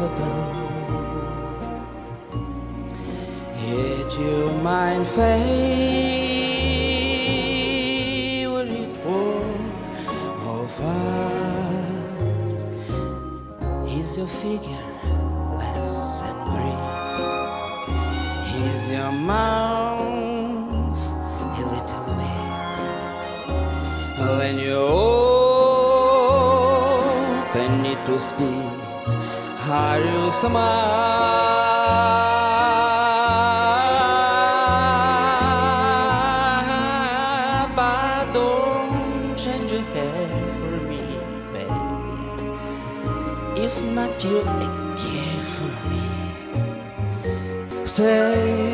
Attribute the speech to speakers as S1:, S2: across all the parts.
S1: unphotographable. Yet your mind favorite work of art is your figure less and green. Is your mouth a little weak when you open it to speak? You smile? But don't change hair for me, baby. If not, you care for me. Stay,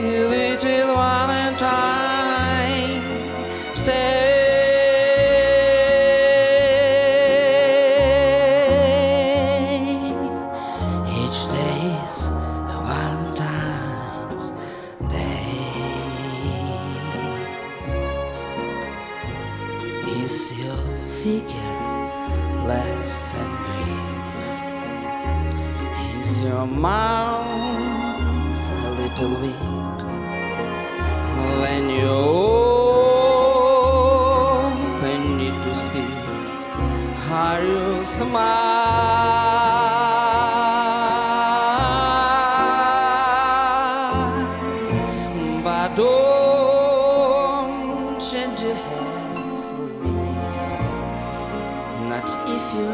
S1: Not if you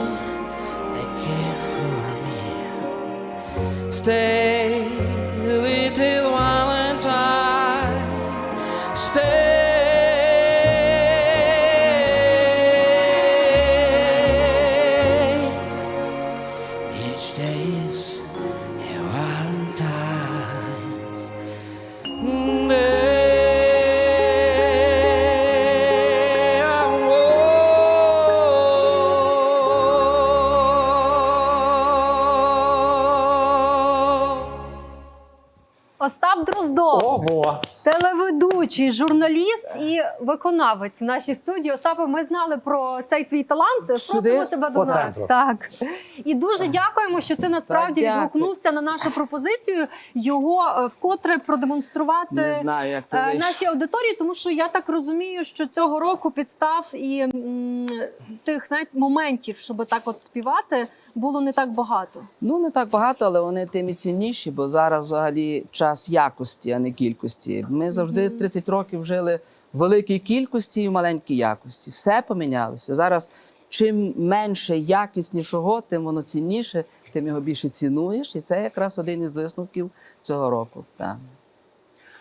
S1: care for me. Stay, a little while
S2: and time.
S3: Stay.
S2: Телеведучий, журналіст виконавець в нашій студії. Остапе, ми знали про цей твій талант. Просимо тебе до нас. Так і дуже дякуємо, що ти насправді відгукнувся на нашу пропозицію його е, вкотре продемонструвати.
S1: Знаю, як
S2: е. Нашій аудиторії, тому що я так розумію, що цього року підстав і м, тих знаєте, моментів, щоб так от співати, було не так багато.
S1: Ну, не так багато, але вони тим і цінніші, бо зараз взагалі час якості, а не кількості. Ми завжди 30 років жили великій кількості і в маленькій якості. Все помінялося. Зараз чим менше якіснішого, тим воно цінніше, тим його більше цінуєш. І це якраз один із висновків цього року. Так.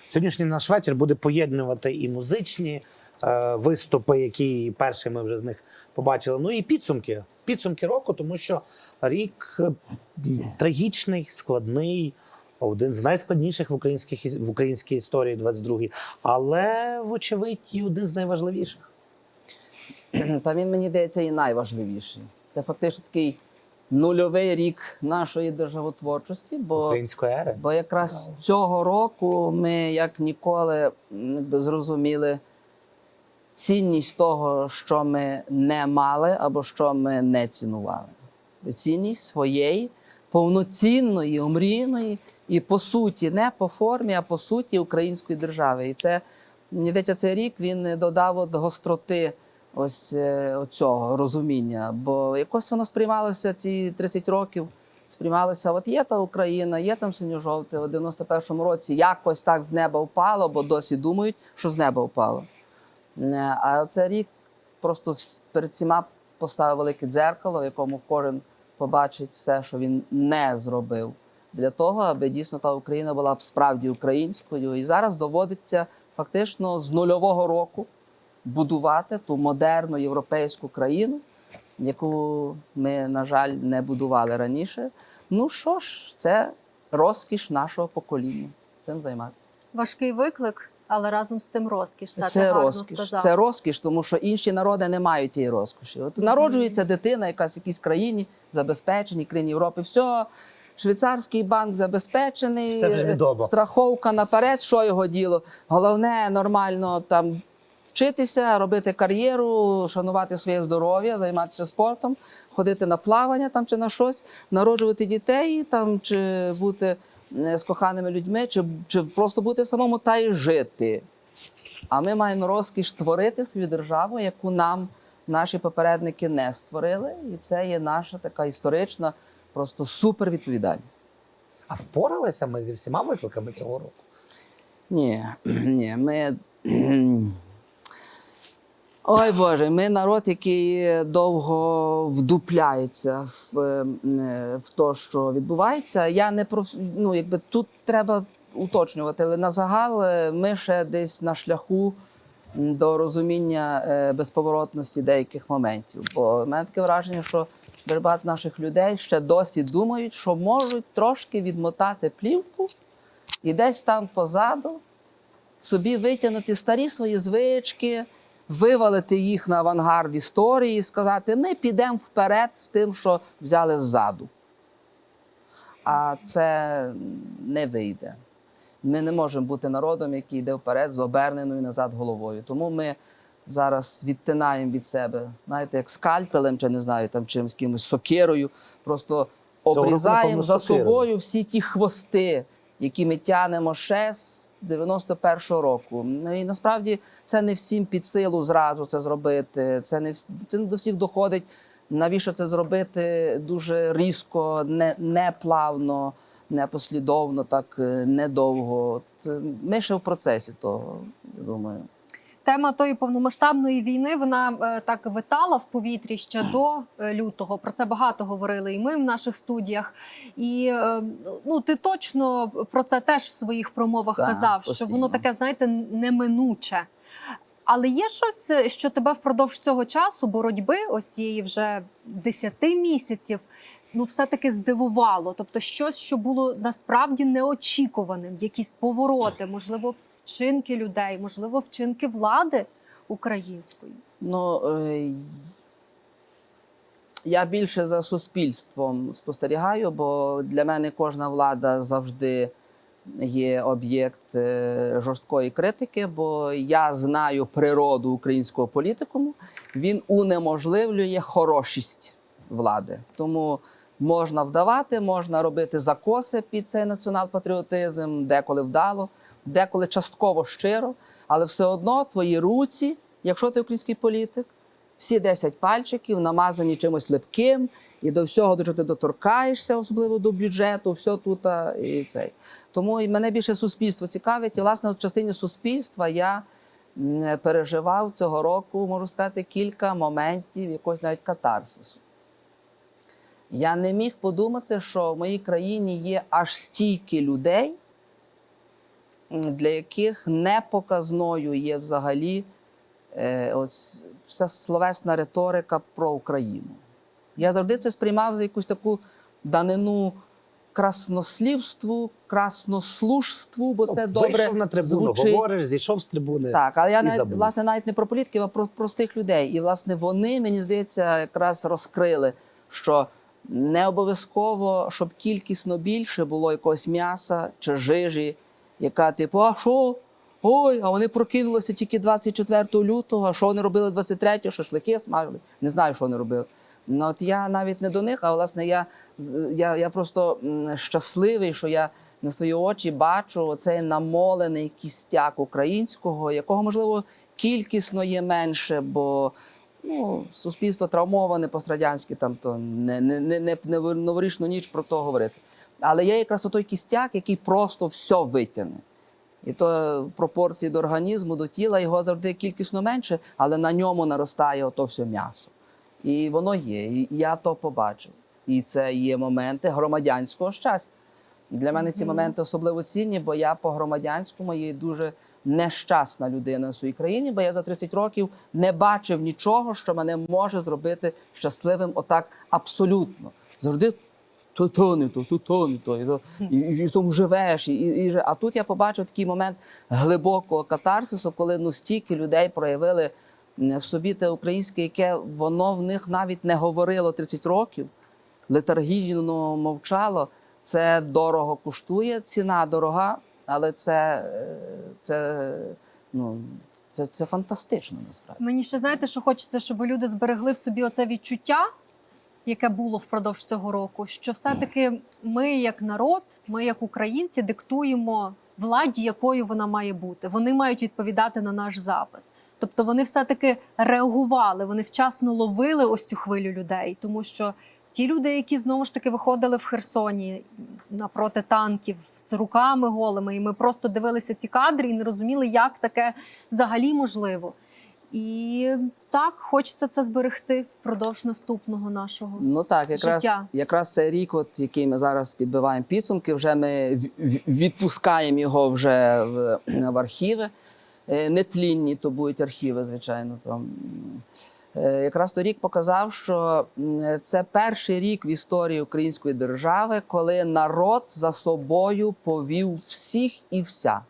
S3: Сьогоднішній наш вечір буде поєднувати і музичні е, виступи, які перші ми вже з них побачили. Ну і підсумки. Підсумки року, тому що рік е, трагічний, складний, один з найскладніших в українських в українській історії, 22-й, але вочевидь і один з найважливіших.
S1: Та він мені здається і найважливіший. Це фактично такий нульовий рік нашої державотворчості, бо
S3: Української ери.
S1: Бо якраз цього року ми як ніколи зрозуміли цінність того, що ми не мали або що ми не цінували. Цінність своєї повноцінної, омрійної і по суті, не по формі, а по суті української держави. І це здається, цей рік він додав от гостроти ось е, цього розуміння. Бо якось воно сприймалося ці 30 років сприймалося, от є та Україна, є там синьо-жовте, у 91-му році якось так з неба впало, бо досі думають, що з неба впало. Е, А цей рік просто перед всіма поставив велике дзеркало, в якому кожен побачить все, що він не зробив, для того, аби дійсно та Україна була б справді українською. І зараз доводиться фактично з нульового року будувати ту модерну європейську країну, яку ми, на жаль, не будували раніше. Ну що ж, це розкіш нашого покоління. Цим займатися.
S2: Важкий виклик, але разом з тим розкіш. Та,
S1: Це розкіш.
S2: сказав.
S1: Це розкіш, тому що інші народи не мають тієї розкоші. От народжується дитина, якась в якійсь країні забезпеченій, країні Європи. Все, швейцарський банк забезпечений,
S3: Все вже відомо.
S1: страховка наперед, що його діло. Головне нормально там вчитися, робити кар'єру, шанувати своє здоров'я, займатися спортом, ходити на плавання там чи на щось, народжувати дітей там, чи бути з коханими людьми, чи, чи просто бути самому та й жити. А ми маємо розкіш творити свою державу, яку нам наші попередники не створили. І це є наша така історична, просто супервідповідальність.
S3: А впоралися ми зі всіма викликами цього року?
S1: Ні, ні, ми. Ой Боже, ми народ, який довго вдупляється в, е, в те, що відбувається. Я не про ну, якби тут треба уточнювати, але на загал е, ми ще десь на шляху до розуміння е, безповоротності деяких моментів. Бо в мене таке враження, що багато наших людей ще досі думають, що можуть трошки відмотати плівку і десь там позаду собі витягнути старі свої звички, вивалити їх на авангард історії і сказати: ми підемо вперед з тим, що взяли ззаду. А це не вийде. Ми не можемо бути народом, який йде вперед з оберненою назад головою. Тому ми зараз відтинаємо від себе, знаєте, як скальпелем, чи не знаю, там чимось кимось сокирою, просто обрізаємо за собою всі ті хвости, які ми тянемо ще з 91-го року. Ну і насправді це не всім під силу зразу це зробити. Це не це не до всіх доходить. Навіщо це зробити дуже різко, не, не плавно, не послідовно, так е, недовго. От, е, ми ще в процесі того, я думаю.
S2: Тема тої повномасштабної війни вона е, так витала в повітрі ще до е, лютого. Про це багато говорили і ми в наших студіях. І е, ну ти точно про це теж в своїх промовах
S1: Так,
S2: казав, що воно таке, знаєте, неминуче. Але є щось, що тебе впродовж цього часу боротьби, ось цієї вже 10 місяців, ну все-таки здивувало. Тобто, щось, що було насправді неочікуваним, якісь повороти, можливо, вчинки людей, можливо, вчинки влади української.
S1: Ну, е, я більше за суспільством спостерігаю, бо для мене кожна влада завжди є об'єкт е, жорсткої критики, бо я знаю природу українського політикуму. Він унеможливлює хорошість влади. Тому можна вдавати, можна робити закоси під цей націонал-патріотизм, деколи вдало, деколи частково щиро, але все одно твої руці, якщо ти український політик, всі 10 пальчиків намазані чимось липким, і до всього, до чого ти доторкаєшся, особливо до бюджету, все тут і цей. Тому і мене більше суспільство цікавить. І власне в частині суспільства я переживав цього року, можу сказати, кілька моментів якогось навіть катарсису. Я не міг подумати, що в моїй країні є аж стільки людей, для яких непоказною є взагалі е, ось вся словесна риторика про Україну. Я завжди це сприймав за якусь таку данину краснослівству, краснослужству, бо це
S3: Ну,
S1: добре
S3: Вийшов на трибуну,
S1: звучить.
S3: говориш, зійшов з трибуни.
S1: Так, але я навіть, власне навіть не про політиків, а про простих людей. І власне вони, мені здається, якраз розкрили, що не обов'язково, щоб кількісно більше було якогось м'яса чи жижі, яка типу, а що? Ой, а вони прокинулися тільки 24 лютого. А що вони робили 23-го? Шашлики смажили. Не знаю, що вони робили. Ну, от я навіть не до них, а власне я, я, я просто щасливий, що я на свої очі бачу цей намолений кістяк українського, якого, можливо, кількісно є менше, бо ну, суспільство травмоване пострадянське, там то не, не, не, не, не новорічну ніч про то говорити. Але є якраз той кістяк, який просто все витягне. І то пропорції до організму, до тіла його завжди кількісно менше, але на ньому наростає ото все м'ясо. І воно є. І я то побачив. І це є моменти громадянського щастя. І для мене ці моменти особливо цінні, бо я по громадянському є дуже нещасна людина в своїй країні, бо я за 30 років не бачив нічого, що мене може зробити щасливим отак абсолютно. Завжди то то не то, то то не то. І, то, і, і, в тому живеш. І, і, і, а тут я побачив такий момент глибокого катарсису, коли ну, стільки людей проявили в собі те українське, яке воно в них навіть не говорило 30 років, летаргійно мовчало. Це дорого коштує, ціна дорога, але це, е, це, ну, Це, це фантастично насправді.
S2: Мені ще знаєте, що хочеться, щоб люди зберегли в собі оце відчуття, яке було впродовж цього року. Що все-таки ми, як народ, ми, як українці, диктуємо владі, якою вона має бути. Вони мають відповідати на наш запит. Тобто вони все-таки реагували, вони вчасно ловили ось цю хвилю людей, тому що ті люди, які знову ж таки виходили в Херсоні напроти танків з руками голими, і ми просто дивилися ці кадри і не розуміли, як таке взагалі можливо. І так, хочеться це зберегти впродовж наступного нашого.
S1: Ну так, якраз,
S2: Життя.
S1: якраз цей рік, от, який ми зараз підбиваємо підсумки, вже ми відпускаємо його вже в, в архіви. Е, Нетлінні то будуть архіви, звичайно. Там. Е, Якраз той рік показав, що це перший рік в історії української держави, коли народ за собою повів всіх і вся.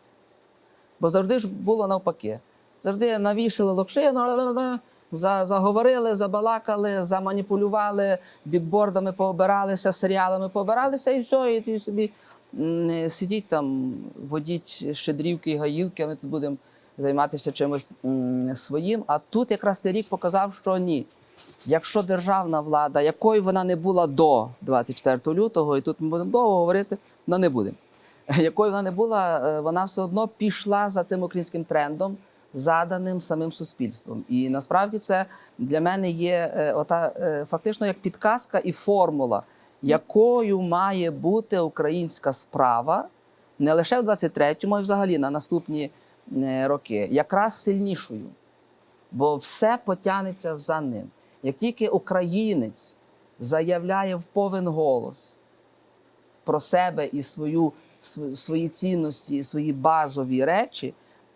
S1: Бо завжди ж було навпаки. Завжди навішали локшину, за, заговорили, забалакали, заманіпулювали, бікбордами пообиралися, серіалами пообиралися, і все, і ти собі сидіть там, водіть щедрівки і гаївки, а ми тут будемо займатися чимось своїм. А тут якраз цей рік показав, що ні. Якщо державна влада, якою вона не була до 24 лютого, і тут ми будемо довго говорити, вона не буде. Якою вона не була, е, вона все одно пішла за цим українським трендом, заданим самим суспільством. І насправді це для мене є е, ота е, фактично як підказка і формула, якою має бути українська справа не лише в 23-му, а й взагалі на наступні е, роки, якраз сильнішою. Бо все потягнеться за ним. Як тільки українець заявляє в повен голос про себе і свою, св- свої цінності, свої базові речі,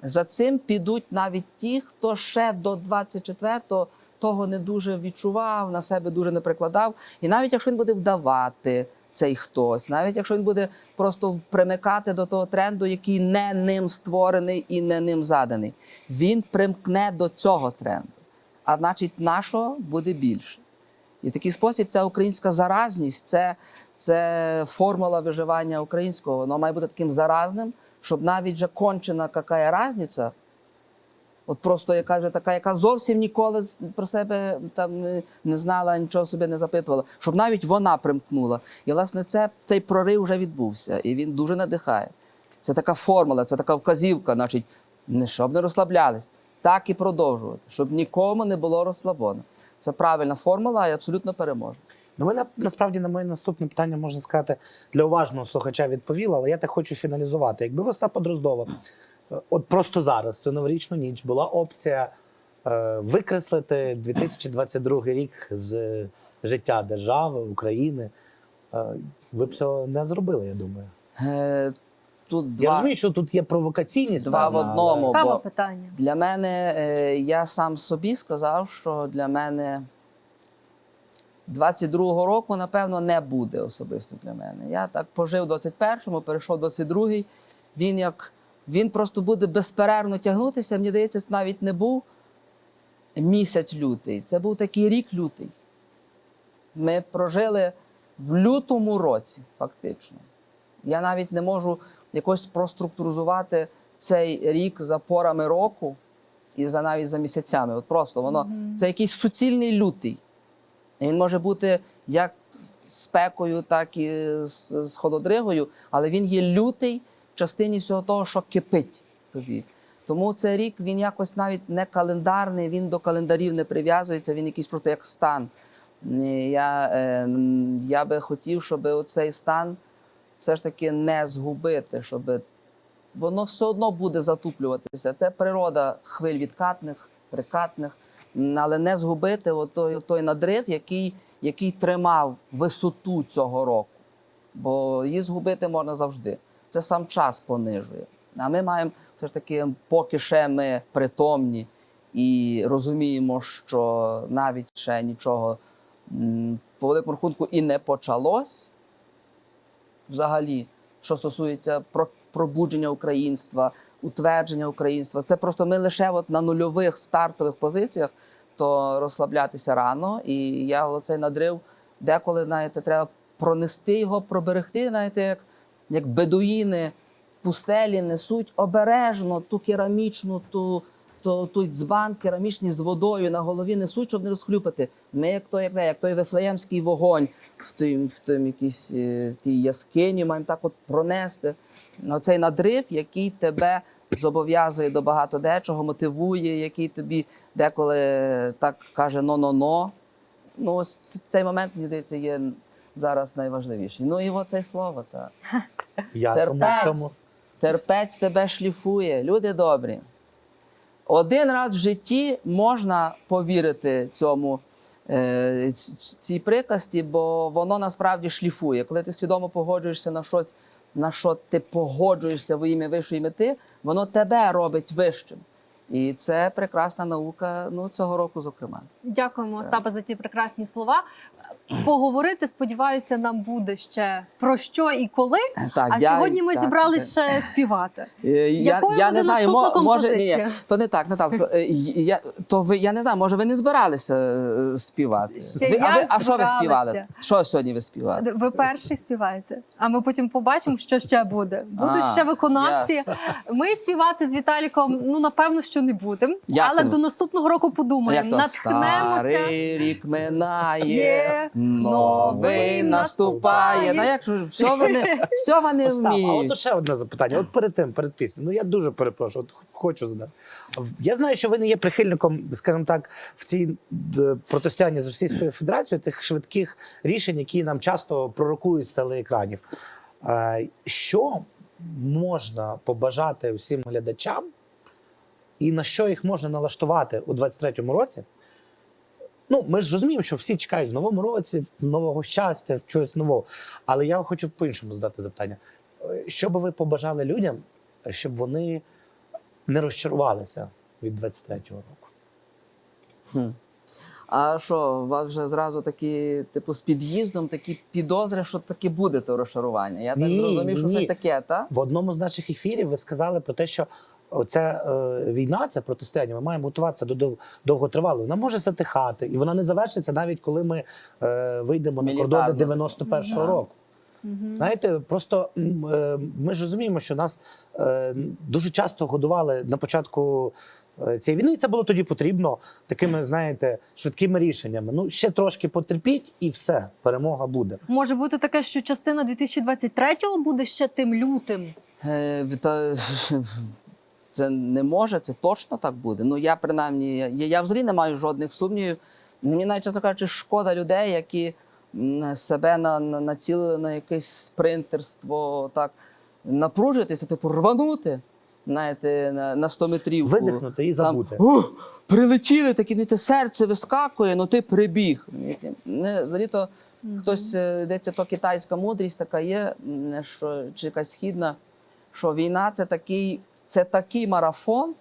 S1: за цим підуть навіть ті, хто ще до 24-го того не дуже відчував, на себе дуже не прикладав. І навіть якщо він буде вдавати цей хтось, навіть якщо він буде просто примикати до того тренду, який не ним створений і не ним заданий, він примкне до цього тренду. А значить, нашого буде більше. І в такий спосіб ця українська заразність це, це формула виживання українського. Воно має бути таким заразним, щоб навіть вже кончена яка разниця, от просто яка вже така, яка зовсім ніколи про себе там не- знала, нічого собі не запитувала, щоб навіть вона примкнула. І власне це, цей прорив вже відбувся, і він дуже надихає. Це така формула, це така вказівка, значить, не щоб не розслаблялись, так і продовжувати, щоб нікому не було розслаблено. Це правильна формула і абсолютно переможе.
S3: Ну, ви насправді на моє наступне питання можна сказати для уважного слухача відповіла, але я так хочу фіналізувати. Якби в Остапа Дроздова, е, от просто зараз, цю новорічну ніч, була опція е, викреслити 2022 рік з життя держави, України, е, ви б цього не зробили, я думаю.
S1: Е, тут
S3: Я
S1: два,
S3: розумію, що тут є провокаційність.
S1: Два в одному. Бо-
S2: питання.
S1: Для мене, е, я сам собі сказав, що для мене 22-го року, напевно, не буде особисто для мене. Я так пожив 21-му, перейшов 22-й. Він як він просто буде безперервно тягнутися. Мені здається, тут навіть не був місяць лютий. Це був такий рік лютий. Ми прожили в лютому році, фактично. Я навіть не можу якось проструктуризувати цей рік за порами року і за навіть за місяцями. От просто воно
S2: Мгм.
S1: це якийсь суцільний лютий. Він може бути як з спекою, так і з, холодригою, але він є лютий в частині всього того, що кипить тобі. Тому цей рік він якось навіть не календарний, він до календарів не прив'язується, він якийсь просто як стан. Я, е, я би хотів, щоб оцей стан все ж таки не згубити, щоб воно все одно буде затуплюватися. Це природа хвиль відкатних, прикатних, але не згубити отой, той надрив, який, який тримав висоту цього року. Бо її згубити можна завжди. Це сам час понижує. А ми маємо все ж таки, поки ще ми притомні і розуміємо, що навіть ще нічого по великому рахунку і не почалось взагалі, що стосується пробудження українства, утвердження українства. Це просто ми лише от на нульових стартових позиціях, то розслаблятися рано. І я цей надрив деколи, знаєте, треба пронести його, проберегти, знаєте, як, як бедуїни в пустелі несуть обережно ту керамічну, ту, то той дзбан керамічний з водою на голові несуть, щоб не розхлюпати. Ми як той, як, не, як той вифлеємський вогонь в тим, в тим якійсь е, в тій яскині, маємо так от пронести. На цей надрив, який тебе зобов'язує до багато дечого, мотивує, який тобі деколи так каже но-но-но. Ну, ось цей момент, мені здається, є зараз найважливіший. Ну і оце слово, так.
S3: Я
S1: Терпець.
S3: тому
S1: Терпець тебе шліфує. Люди добрі. Один раз в житті можна повірити цьому е, цій приказці, бо воно насправді шліфує. Коли ти свідомо погоджуєшся на щось, на що ти погоджуєшся во ім'я вищої мети, воно тебе робить вищим. І це прекрасна наука ну, цього року, зокрема.
S2: Дякуємо, Остапе, за ті прекрасні слова. Поговорити, сподіваюся, нам буде ще про що і коли.
S1: Так,
S2: а
S1: я-
S2: сьогодні ми
S1: так,
S2: зібралися ще співати.
S1: Е, Я,
S2: Якою
S1: я
S2: буде
S1: не знаю, мо- може ні, ні, то не так, Наталко. Е, Я, то ви я не знаю, може ви не збиралися е, співати.
S2: Ще
S1: ви, а ви а що ви співали? Що сьогодні ви співали?
S2: Ви перший співаєте, а ми потім побачимо, що ще буде. Будуть
S1: А,
S2: ще виконавці. Ми співати з Віталіком, ну напевно, що не будемо. Але
S1: не?
S2: до наступного року подумаємо.
S1: то?
S2: Натхнемося.
S1: Старий рік минає,
S2: Є,
S1: новий наступає. Ну як ж все вони, все вони
S3: Остап, а
S1: вміють.
S3: от ще одне запитання. От перед тим, перед піснею. Ну я дуже перепрошую, от хочу задати. Я знаю, що ви не є прихильником, скажімо так, в цій д- протистоянні з Російською Федерацією тих швидких рішень, які нам часто пророкують з телеекранів. Е, Що можна побажати всім глядачам, і на що їх можна налаштувати у 23-му році? Ну, ми ж розуміємо, що всі чекають в новому році, нового щастя, чогось нового. Але я хочу по-іншому задати запитання. Що би ви побажали людям, щоб вони не розчарувалися від 23-го року?
S1: Хм. А що, у вас вже зразу такі, типу, з під'їздом такі підозри, що таки буде то розчарування? Я так зрозумів, що
S3: ні.
S1: щось таке, так?
S3: В одному з наших ефірів ви сказали про те, що оця е, війна, це протистояння, ми маємо готуватися до дов- довготривалої. Вона може затихати, і вона не завершиться навіть коли ми е, вийдемо на кордони 91-го
S1: Да.
S3: року.
S2: Мгм.
S3: Знаєте, просто е, ми ж розуміємо, що нас е, дуже часто годували на початку е, цієї війни, і це було тоді потрібно такими, знаєте, швидкими рішеннями. Ну, ще трошки потерпіть, і все, перемога буде.
S2: Може бути таке, що частина 2023-го буде ще тим лютим.
S1: Е, та, це не може, це точно так буде. Ну я принаймні, я, я взагалі не маю жодних сумнівів. Мені навіть чесно кажучи, шкода людей, які себе на, на, націлили на якесь спринтерство, так напружитися, типу рванути. Знаєте, на, на 100 метрів.
S3: Видихнути і забути.
S1: О, прилетіли такі, ну, те серце вискакує, ну ти прибіг. Не, взагалі-то хтось е, десь то китайська мудрість така є, що чи якась східна, що війна це такий, це такий марафон,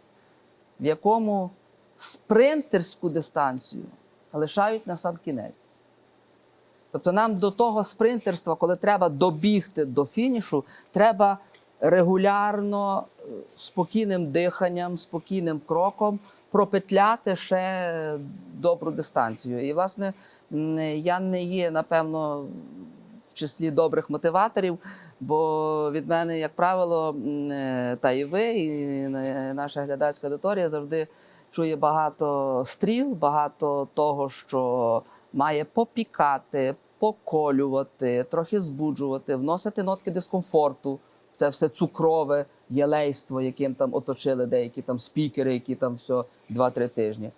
S1: в якому спринтерську дистанцію лишають на сам кінець. Тобто нам до того спринтерства, коли треба добігти до фінішу, треба регулярно, е, спокійним диханням, спокійним кроком пропетляти ще добру дистанцію. І, власне, я не є, напевно, числі добрих мотиваторів, бо від мене, як правило, е, та і ви, і е, наша глядацька аудиторія завжди чує багато стріл, багато того, що має попікати, поколювати, трохи збуджувати, вносити нотки дискомфорту. Це все цукрове єлейство, яким там оточили деякі там спікери, які там все 2-3 тижні.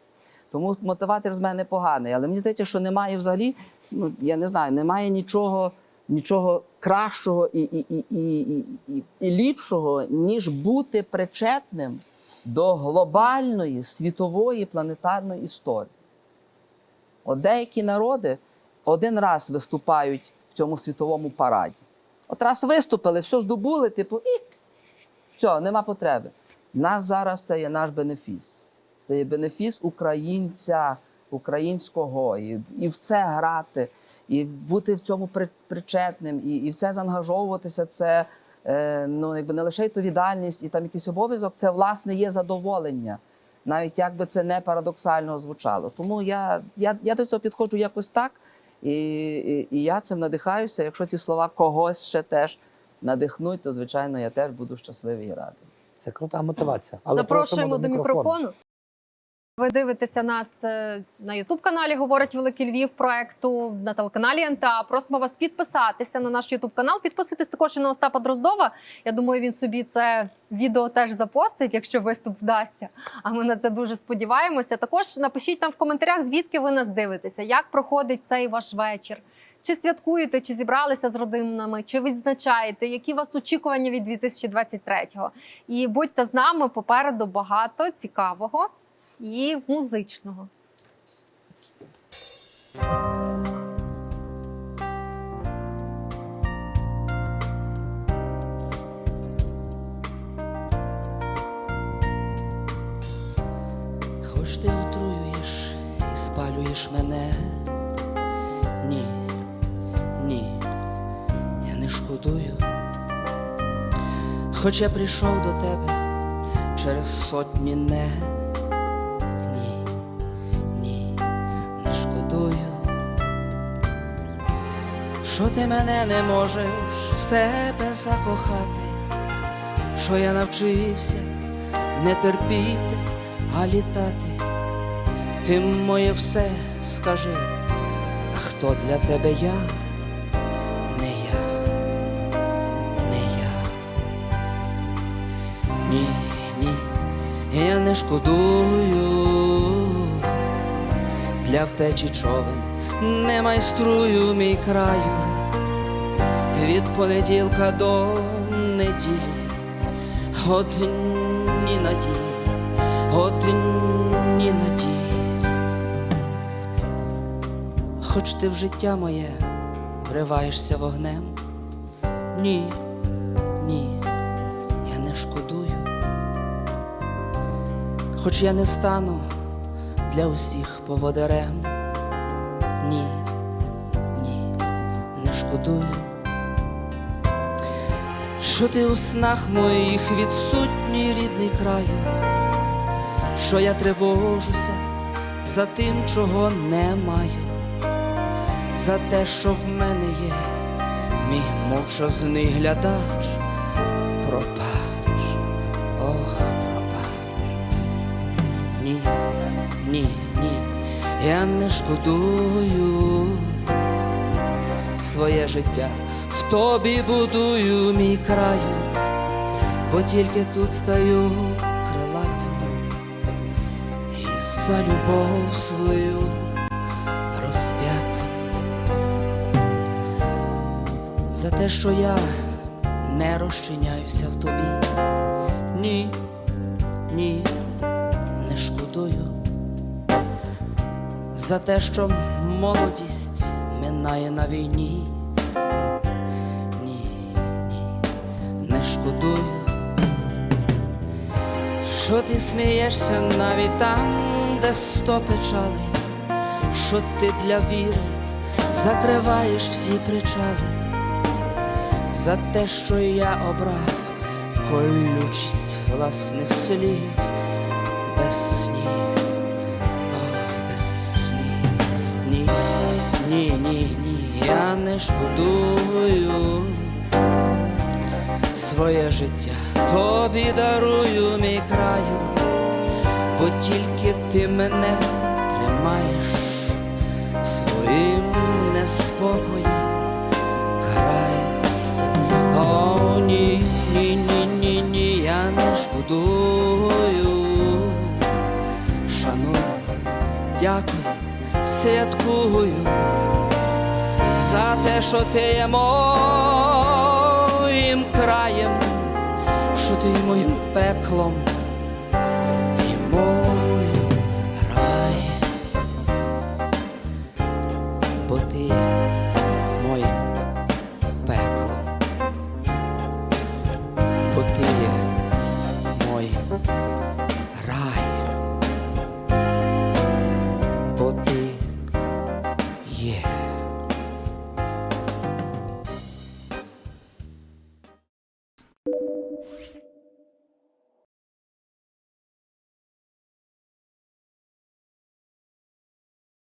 S1: Тому мотиватор з мене поганий. Але мені здається, що немає взагалі, ну я не знаю, немає нічого, нічого кращого і, і, і, і, і, і, ліпшого, ніж бути причетним до глобальної світової планетарної історії. От деякі народи один раз виступають в цьому світовому параді. От раз виступили, все здобули, типу, і все, нема потреби. Нас зараз це є наш бенефіс. Це є бенефіс українця, українського, і, і в це грати, і бути в цьому причетним, і, і в це заангажовуватися. Це е, ну, якби не лише відповідальність і там якийсь обов'язок, це власне є задоволення. Навіть як би це не парадоксально звучало. Тому я, я, я до цього підходжу якось так, і, і, і я цим надихаюся. Якщо ці слова когось ще теж надихнуть, то звичайно я теж буду щасливий і радий.
S3: Це крута мотивація. Але
S2: Запрошуємо до мікрофону. Ви дивитеся нас е, на Ютуб каналі Говорить Великий Львів проекту на телеканалі НТА. Просимо вас підписатися на наш Ютуб канал. Підписуйтесь також і на Остапа Дроздова. Я думаю, він собі це відео теж запостить, якщо виступ вдасться. А ми на це дуже сподіваємося. Також напишіть нам в коментарях, звідки ви нас дивитеся, як проходить цей ваш вечір. Чи святкуєте, чи зібралися з родинами, чи відзначаєте, які у вас очікування від 2023-го? І будьте з нами попереду багато цікавого і музичного.
S1: Хоч ти отруюєш і спалюєш мене. Ні, ні, я не шкодую. Хоч я прийшов до тебе через сотні не. Що ти мене не можеш в себе закохати, що я навчився не терпіти, а літати. Ти моє все скажи, а хто для тебе я? Не я, не я. Ні, ні, я не шкодую для втечі човен, не майструю мій краю від понеділка до неділі. Одні надії, одні надії. Хоч ти в життя моє вриваєшся вогнем, ні, ні, я не шкодую. Хоч я не стану для усіх поводарем, ні, ні, не шкодую що ти у снах моїх відсутній рідний краю, що я тривожуся за тим, чого не маю, за те, що в мене є, мій мовчазний глядач, пробач, ох, пробач. Ні, ні, ні, я не шкодую. Своє життя тобі будую мій краю, бо тільки тут стаю крилатим і за любов свою розп'ятим, за те, що я не розчиняюся в тобі, ні, ні, не шкодую, за те, що молодість минає на війні не що ти смієшся навіть там, де сто печали, що ти для віри закриваєш всі причали, за те, що я обрав колючість власних слів. Без снів, ох, без снів, ні, ні, ні, ні, я не шкодую своє життя, тобі дарую мій краю, бо тільки ти мене тримаєш своїм неспокоєм. Карай. О, ні, ні, ні, ні, ні, я не шкодую, шаную, дякую, святкую за те, що ти є моїм краєм, що ти моїм пеклом